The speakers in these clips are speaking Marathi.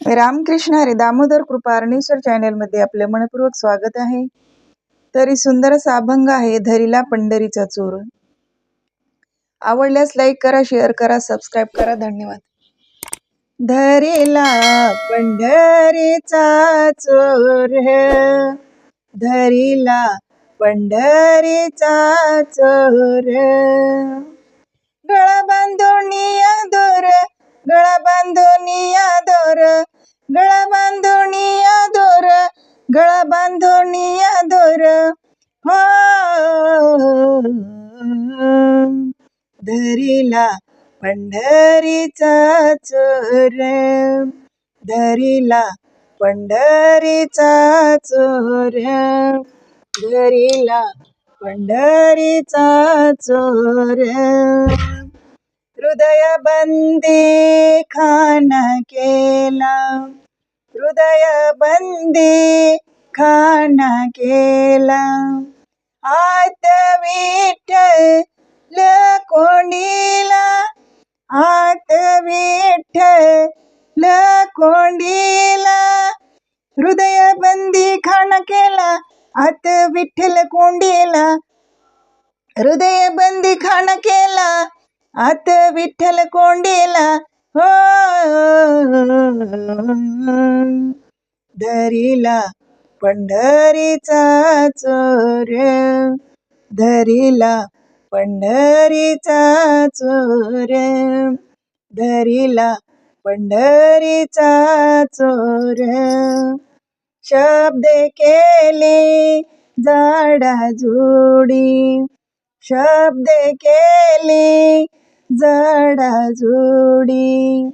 रामकृष्ण हरी दामोदर कृपा चॅनल चॅनलमध्ये आपले मनपूर्वक स्वागत आहे. तरी सुंदर असा अभंग आहे धरीला पंढरीचा चोर. आवडल्यास लाईक करा शेअर करा सबस्क्राईब करा. धन्यवाद. धरीला पंढरीचा चोर धरीला पंढरीचा चोर गळा बांधून दूर गळा धरिला पंढरीचा चोर. धरिला पंढरीचा चोर. धरिला पंढरीचा चोर. हृदय बंदी खाना केला. हृदय बंदी खाना केला. आत विठ्ठल कोंडीला आत विठ्ठल कोंडीला हृदय बंदी खाना केला आत विठ्ठल कोंडीला हृदय बंदी खाना केला आत विठ्ठल कोंडीला. हो धरीला पंढरीचा चोर धरीला पंढरीचा चोर. धरीला पंढरीचा चोर. शब्द केले जाडा जोडी. शब्द केले जडा जोडी.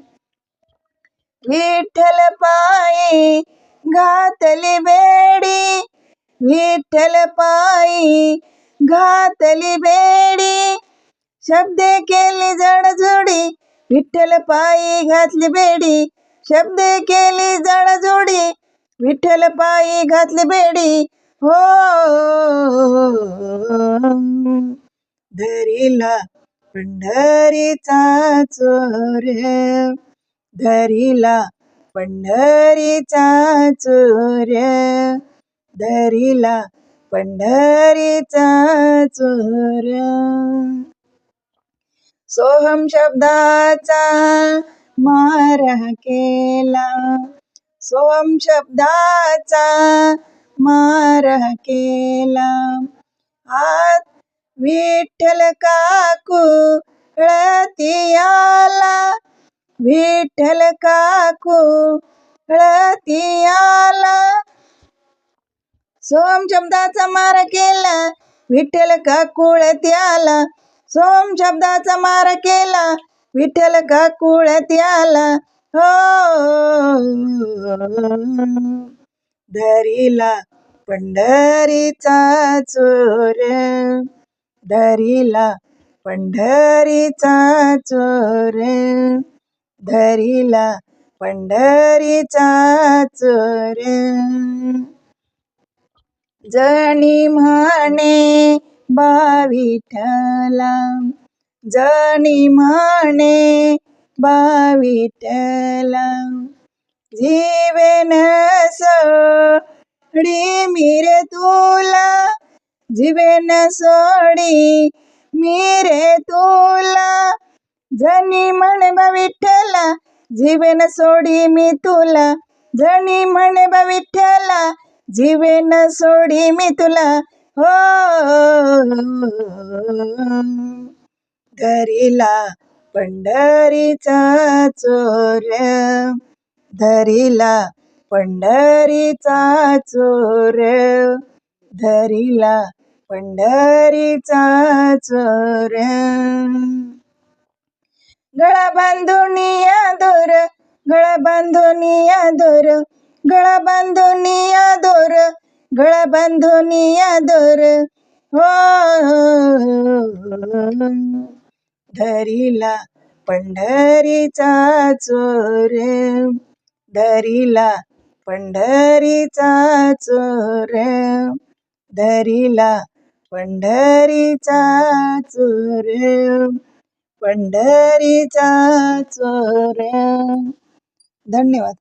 विठ्ठल पायी घातली बेडी विठ्ठल पायी घातली बेडी. शब्द केली जडजोडी. विठ्ठल पायी घातली बेडी. शब्द केली जडजोडी. विठ्ठल पायी घातली बेडी. हो. धरीला पंढरीचा चोर. धरीला पंढरीचा चोर. धरीला पंढरीचा चोर. सोहम शब्दाचा मारा केला. सोहम शब्दाचा मारा केला. आत विठ्ठल काकू रतियाला विठ्ठल काकू रतियाला सोम शब्दाचा मार केला विठ्ठल काकुळत आला सोम शब्दाचा मार केला विठ्ठल काकुळ आला हो धरीला पंढरीचा चोर. धरीला पंढरीचा चोर. धरीला पंढरीचा चोर. जणी म्हणे बाविठला जणी म्हणे बाविठला जीवन सोडी मिरे तुला. जीवन सोडी मिरे तुला. जनी म्हणे बा विठ्ठला जीवन सोडी मी तुला. जनी म्हणे बा विठ्ठला जीवन सोडी मी तुला. हो. धरीला पंढरीचा चोर. धरीला पंढरीचा चोर. धरीला पंढरीचा चोर. गळा बांधुनिया दोर गळा बांधुनिया दोर गळा बांधुनिया दोर. गळा बांधुनिया दोर हो, हो, हो. धरीला पंढरीचा चोर. धरीला पंढरीचा चोर. धरीला पंढरीचा चोर. पंढरीचा चोर. धन्यवाद.